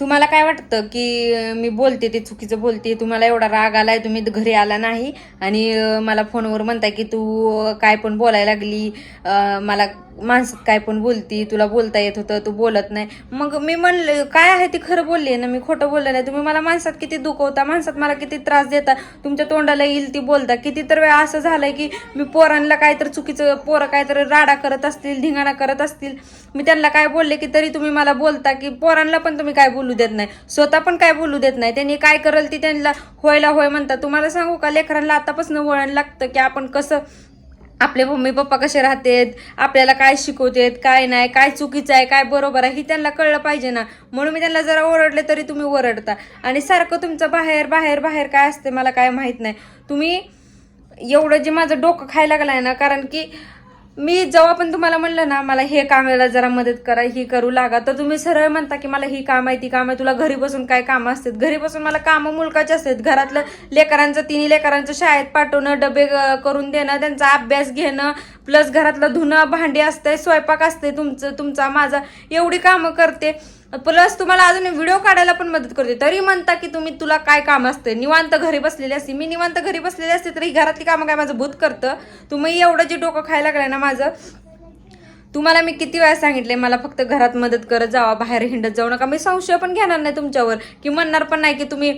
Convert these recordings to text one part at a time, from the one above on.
तुम्हाला काय वाटतं की मी बोलते ते चुकीचं बोलते तुम्हाला एवढा राग आलाय तुम्ही घरी आला नाही आणि मला फोनवर म्हणताय की तू काय पण बोलायला लागली मला माणसात काय पण बोलती तुला बोलता येत होतं तू बोलत नाही. मग मी म्हणलं काय आहे ती खरं बोलली ना मी खोटं बोललं नाही. तुम्ही मला माणसात किती दुखवता माणसात मला किती त्रास देता तुमच्या तोंडाला येईल ती बोलता. किती तर वेळा असं झालंय की मी पोरांना काहीतरी चुकीचं पोरं काहीतरी राडा करत असतील धिंगाणा करत असतील. मी त्यांना काय बोलले की तरी तुम्ही मला बोलता की पोरांना पण तुम्ही काय बोल बोलू देत नाही. स्वतः पण काय बोलू देत नाही. त्यांनी काय करल ती त्यांना होयला होय म्हणतात. तुम्हाला सांगू का लेकरांना आतापासून वळण लागतं की आपण कसं आपले मम्मी पप्पा कसे राहतेत आपल्याला काय शिकवतेत काय नाही काय चुकीचं आहे काय बरोबर आहे ही त्यांना कळलं पाहिजे ना. म्हणून मी त्यांना जरा ओरडले तरी तुम्ही ओरडता. आणि सारखं तुमचं बाहेर बाहेर बाहेर काय असते मला काय माहीत नाही. तुम्ही एवढं जे माझं डोकं खायला आहे ना कारण की मी जेव्हा पण तुम्हाला म्हणलं ना मला हे कामाला जरा मदत करा ही करू लागा तर तुम्ही सरळ म्हणता की मला ही काम आहे ती काम आहे तुला घरी बसून काय कामं असतात? घरी बसून मला कामं मुलकाचे असतात. घरातलं लेकरांचं तिन्ही लेकरांचं शाळेत पाठवणं डबे करून देणं त्यांचा अभ्यास घेणं प्लस घरातलं धुणं भांडी असतंय स्वयंपाक असते तुमचं तुमचा माझा एवढी कामं करते. प्लस तुम्हाला अजून व्हिडिओ काढायला पण मदत करते. तरी म्हणता की तुम्ही तुला काय काम असते? निवांत घरी बसलेली असते. मी निवांत घरी बसलेली असते तरी घरातली कामं काय माझं भूत करतं? तुम्ही एवढं जे डोकं खायला लागलं ना माझं तुम्हाला मी किती वेळा सांगितले मला फक्त घरात मदत करत जावा बाहेर हिंडत जाऊ नका. मी संशय पण घेणार नाही तुमच्यावर. की म्हणणार पण नाही की तुम्ही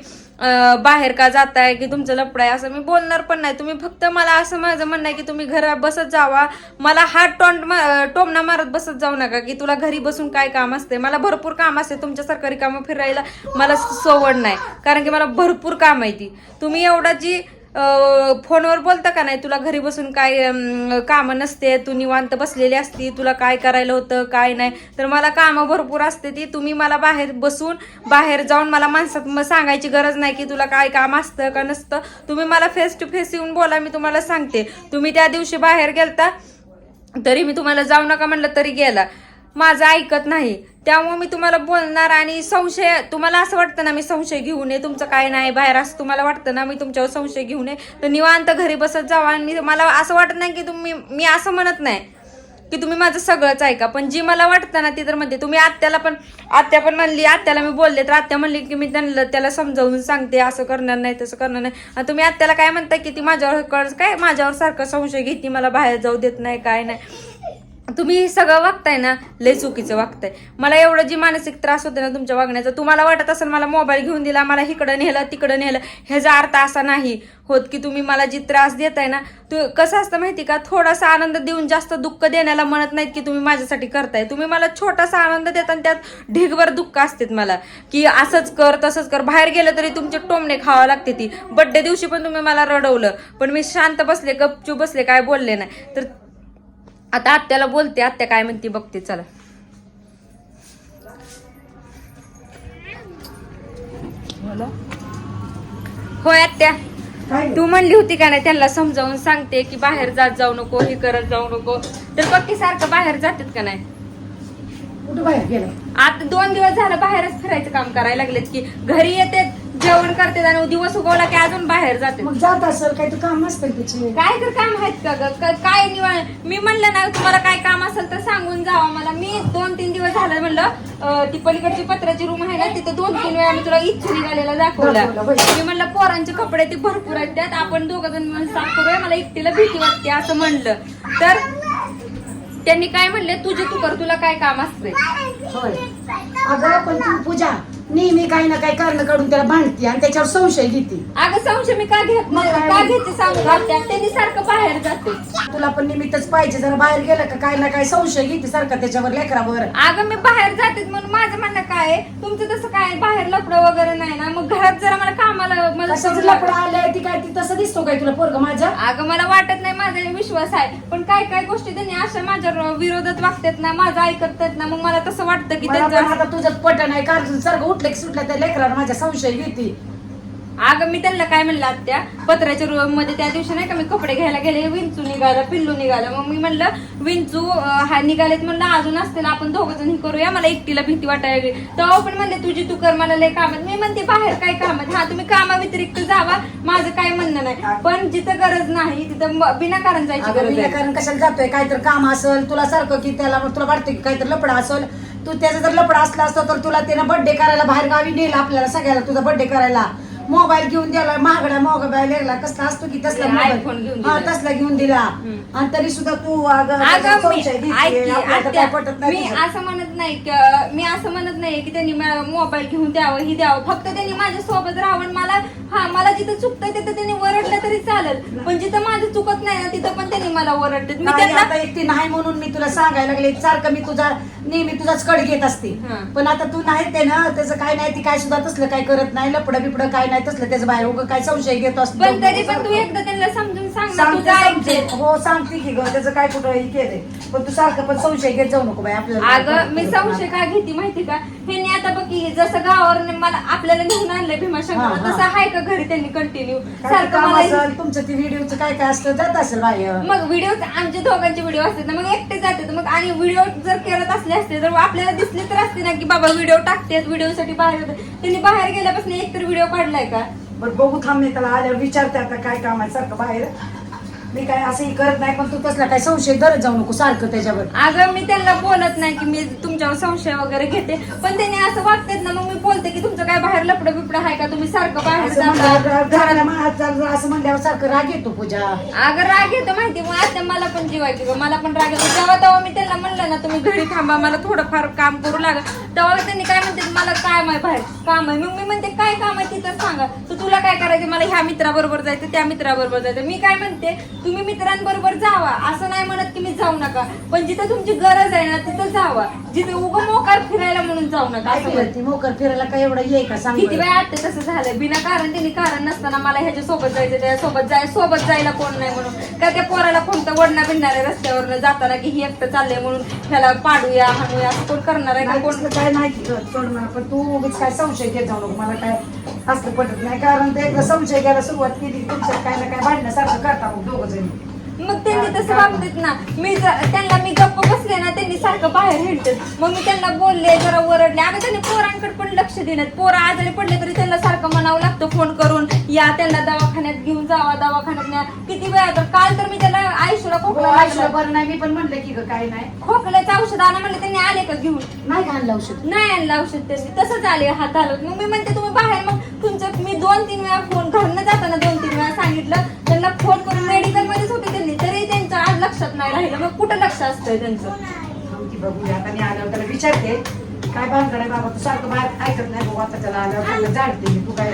बाहेर का जाताय की तुमचं लपड आहे असं मी बोलणार पण नाही. तुम्ही फक्त मला असं माझं म्हणणं आहे की तुम्ही घरात बसत जावा. मला हात टोंड मा- टोमणा मारत बसत जाऊ नका की तुला घरी बसून काय काम असते मला भरपूर काम असते तुमच्या सरकारी कामं फिरायला मला सवड नाही. कारण की मला भरपूर काम आहे ती. तुम्ही एवढा जी फोनवर बोलता का नाही? तुला घरी बसून काय कामं नसते तू निवांत बसलेली असती तुला काय करायला होतं काय नाही? तर मला कामं भरपूर असते ती तुम्ही मला बाहेर बसून बाहेर जाऊन मला माणसात मग सांगायची गरज नाही की तुला काय काम असतं का नसतं. तुम्ही मला फेस टू फेस येऊन बोला मी तुम्हाला सांगते. तुम्ही त्या दिवशी बाहेर गेलता तरी मी तुम्हाला जाऊ नका म्हणलं तरी गेला. माझं ऐकत नाही. त्यामुळे मी तुम्हाला बोलणार आणि संशय तुम्हाला असं वाटतं ना मी संशय घेऊ नये तुमचं काय नाही बाहेर असं तुम्हाला वाटतं ना मी तुमच्यावर संशय घेऊ नये तर निवांत घरी बसत जावा. आणि मला असं वाटत नाही की तुम्ही मी असं म्हणत नाही की तुम्ही माझं सगळंच ऐका पण जी मला वाटतं ना ती तर म्हणते तुम्ही आत्याला पण आत्या पण म्हणली आत्याला मी बोलले तर आत्या म्हणली की मी त्यांना त्याला समजावून सांगते असं करणार नाही तसं करणार नाही. आणि तुम्ही आत्याला काय म्हणता की ती माझ्यावर काय माझ्यावर सारखं संशय घेते मला बाहेर जाऊ देत नाही काय नाही. तुम्ही सगळं वागताय ना लय चुकीचं वागताय. मला एवढं जी मानसिक त्रास होते ना तुमच्या वागण्याचा तुम्हाला वाटत असेल मला मोबाईल घेऊन दिला मला इकडं नेलं तिकडं नेलं ह्याचा अर्थ असा नाही होत की तुम्ही मला जी त्रास देताय ना तू कसं असतं माहिती का थोडासा आनंद देऊन जास्त दुःख देण्याला म्हणत नाहीत की तुम्ही माझ्यासाठी करताय. तुम्ही मला छोटासा आनंद देता आणि त्यात ढिगभर दुःख असतात मला की असंच कर तसंच कर. बाहेर गेलं तरी तुमचे टोमणे खावा लागते ती. बड्डे दिवशी पण तुम्ही मला रडवलं पण मी शांत बसले गपचूप बसले काय बोलले नाही. तर आता आत्याला बोलते आत्या काय म्हणते बघते चला. होय आत्या. तू म्हणली होती का नाही त्यांना समजावून सांगते की बाहेर जात जाऊ नको हे करत जाऊ नको. तर बघ की सारखं बाहेर जातात का नाही? कुठं बाहेर गेलं आता दोन दिवस झालं बाहेरच फिरायचं काम करायला लागलेत की घरी येते जेवण करते आणि दिवस उगवला की अजून बाहेर जाते. मग जात असेल काही तर काम असतं त्याचे काय तर काम आहेत का ग? क- काय निवांत? मी म्हणलं ना तुम्हाला काय काम असेल तर सांगून जावा मला. मी दोन तीन दिवस झालं म्हणलं अं, ती पलीकडची पत्राची रूम आहे ना तिथे दोन तीन वेळा मी तुला इच्छू निघालेला दाखवला. दाखवला, होय. मी म्हणलं पोरांचे कपडे ते भरपूर आहेत त्यात. आपण दोघं जण मिळून साफ करूया मला एकटीला भीती वाटते असं म्हणलं. तर त्यांनी काय म्हणले तुझे तू कर तुला काय काम असते होय. अगं पण तू पूजा. नेहमी काही ना काही कारण काढून त्याला भांडते आणि त्याच्यावर संशय घेते. अगं संशय मी का घेत मग काय? का घेते सांगू? त्यांनी सारखं बाहेर जाते. तुला पण निमित्तच पाहिजे जरा बाहेर गेलं का काही ना काही संशय घेते सारखा त्याच्यावर लेकरावर. अगं मी बाहेर जाते म्हणून माझं म्हणणं काय आहे, तुमचं तसं काय आहे, बाहेर लपडं वगैरे नाही ना? मग घरात जरा मला कामाला मला कशाचं लपडा लागते. आलंय ती काय ती तसं दिसतो काय तुला पोरग माझ्या? अगं मला वाटत नाही माझा विश्वास आहे. पण काय काय गोष्टी त्यांनी अशा माझ्या विरोधात वागतात ना माझं ऐकत ना मग मला तसं वाटतं की मला पण त्यांचं आता तुझं पट नाही कारण सारखं उठलं की सुटलं त्या लेकरावर माझ्या संशय घेते. अगं मी त्यांना काय म्हणलं आत्या? पत्राच्या रूममध्ये त्या दिवशी नाही का मी कपडे घ्यायला गेले विंचू निघाला पिल्लू निघाला. मग मी म्हणलं विंचू हा निघालेत म्हणलं अजून असते ना आपण दोघं जण करूया मला एकटीला भीती वाटायला लागली. तेव्हा पण म्हणले तुझी तू कर मला लय काम आहेत. मी म्हणते बाहेर काय काम आहेत हा तुम्ही कामाव्यतिरिक्त जावा माझं काय म्हणणं नाही. पण जिथं गरज नाही तिथं बिनाकारण जायची अगं गरज आहे कारण कशाला जातोय? काहीतरी काम असेल तुला सारखं की त्याला मग तुला वाटतं की काहीतरी लपडा असेल. तू त्याचा जर लपडा असला असता तर तुला त्यानं बर्थडे करायला बाहेर गावी नेलं आपल्याला सगळ्याला तुझा बर्थडे करायला. मोबाईल घेऊन दिला महागडा मोबाईल लागला कसला असतो की तसला iPhone घेऊन हा दिला. तसला घेऊन दिला हम्म. आणि तरी सुद्धा तू अगं अगं मी संशय घेते. ऐक की, आपल्याला तर आत्या, काय पटत नाही मी तुझं. असं म्हणत नाही की मी असं म्हणत नाही की त्यांनी मला मोबाईल घेऊन द्यावं ही द्यावं फक्त त्यांनी माझ्या सोबत राहावं मला हा मला जिथं चुकतंय तिथं त्यांनी ओरडलं तरी चालेल पण जिथं माझं चुकत नाही ना तिथं पण त्यांनी मला ओरडतात मी नाही, त्यांना आता एकटी नाही म्हणून मी तुला सांगायला लागले सारखं मी तुझा नेहमी तुझाच कड घेत असते. हा. पण आता तू नाही ते ना त्याचं काय नाही ती काय सुद्धा तसलं काय करत नाही लपडं बिपडं काय नाही तसलं त्याचं बाहेर उगं काय संशय घेतो असतो पण तरी पण तू एकदा त्यांना समजून सांग ना सांगते तुझं सांगते. ऐकते. हो सांगते की ग त्याचं काय कुठं हे केलंय. पण तू सारखं पण संशय घेत जाऊ नको बाई आपल्याला अगं मी संशय काय घेते माहिती का? ह्यांनी आता बघ की जसं गावावर मला आपल्याला नेऊन आणलंय भीमाशंकर हा. तसं आहे का घरी त्यांनी कंटिन्यू काय सारखं काम मला असेल तुमचं ते व्हिडिओचं काय काय असतं जात असेल बाहेर. मग व्हिडिओ आमचे दोघांचे व्हिडिओ असतात ना मग एकटे जातात मग आणि व्हिडिओ जर करत असले असते तर आपल्याला दिसले तर असते ना की बाबा व्हिडिओ टाकतेत व्हिडिओ साठी बाहेर जातात. त्यांनी बाहेर गेल्यापासून एक तर व्हिडिओ काढलाय का? बरं बघू थांब मी त्याला आल्यावर विचारते आता काय काम आहे सारखं बाहेर. मी काय असंही करत नाही पण तू तसला काय संशय धरत जाऊ नको सारखं त्याच्यावर. अगं मी त्यांना बोलत नाही की मी तुमच्यावर संशय वगैरे घेते पण त्यांनी असं वागतात ना मग मी बोलते की तुमचं काय बाहेर लपडं बिपडं आहे का? तुम्ही सारखं बाहेर असं जाता. म्हणल्यावर घराला महाग चाललं असं म्हणल्यावर सारखं राग येतो पूजा. अगं राग येतो माहिती मग आता मला पण जीवायची गं मला पण राग येतो. जेव्हा तेव्हा मी त्यांना म्हणलं ना तुम्ही घरी थांबा मला थोडंफार काम करू लागा. तेव्हा त्यांनी काय म्हणते मला काम आहे बाहेर काम आहे. मग मी म्हणते काय काम आहे ती तर सांगा. तर तुला काय करायचं? मला ह्या मित्राबरोबर जायचं त्या मित्राबरोबर जायचं. मी काय म्हणते तुम्ही मित्रांबरोबर जावा. असं नाही म्हणत की मी जाऊ नका. पण जिथं तुमची गरज आहे ना तिथं जावा. जिथे उगं मोकार फिरायला म्हणून जाऊ नका. काय असं म्हणते. मोकर फिरायला काय एवढं ये का? सांग किती बरं. वेळा आता तसं झालंय. बिना कारण त्यांनी कारण नसताना मला ह्याच्या सोबत जायचं त्या सोबत जाय सोबत जायला कोण नाही म्हणून. का त्या पोराला कोणतं वडणा आहे रस्त्यावरनं जाताना की ही एकटं चाललंय म्हणून ह्याला पाडूया हाणूया असं कोण करणार आहे का नाही, कोण? तसलं काय नाही सोड मला पण तू उगीच काय संशय घेत जाऊ नको. मला काय असं पटत नाही. कारण ते एकदा संशय घ्यायला सुरुवात केली तुमच्यात काय ना काय भांडण्यासारखं करता मग दोघ जणी. मग त्यांनी तसं वागतात ना. मी त्यांना मी गप्प बसले बाहेर हिंडतात. मग मी त्यांना बोलले जरा ओरडले. अगं त्यांनी पोरांकडे पण लक्ष देण्यात पोरं आजारी पडले तरी त्यांना सारखं म्हणावं लागतं फोन करून या त्यांना दवाखान्यात घेऊन जावा दवाखान्यात न्या. किती वेळा तर काल तर मी त्याला आयुष्याला खोकला आयुष्य लागला बरं नाही मी पण म्हणलं की ग काय नाही. खोकल्याचं औषध आणा म्हणलं त्यांनी आले का घेऊन? नाही घाललं औषध? नाही आणलं औषध त्यांनी. तसंच आले हात आलं मग मी म्हणते तुम्ही बाहेर मग तुमचं मी दोन तीन वेळा फोन घरनं जाताना दोन तीन वेळा सांगितलं. त्यांना फोन करून मेडिकल मध्येच होते त्यांनी. तरी त्यांचं आज लक्षात नाही राहिलं. मग कुठं लक्ष असतंय त्यांचं? बघूया. आता मी आल्यावर त्याला विचारते काय भानगड आहे बाबा? तू सारखं बाहेर ऐकत नाही बघू आता त्याला आल्यावर त्याला जाणते मी. तू काय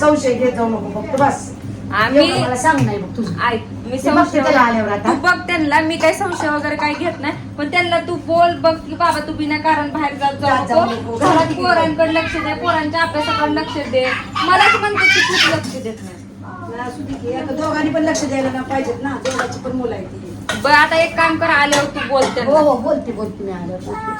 संशय घेत जाऊ नको फक्त बस. आम्ही- मला सांग नाही बघ तुझं. ऐक मी बघते त्याला आल्यावर आता. तू बघ त्यांना मी काही संशय वगैरे काही घेत नाही. पण त्यांना तू बोल बघ की बाबा तू बिना कारण बाहेर जात जात जाऊ जाऊ नको. नको. घरात पोरांकडे लक्ष दे पोरांच्या अभ्यासाकडे लक्ष दे. मलाच म्हणते की तूच लक्ष देत नाही. असू दे की, आता दोघांनी पण लक्ष द्यायला ना पाहिजेत ना. दोघांची पण मुलं आहेत ती. बरं आता एक काम कर आल्यावर तू बोलते. हो हो बोलते बोलते मी आल्यावर. बोलते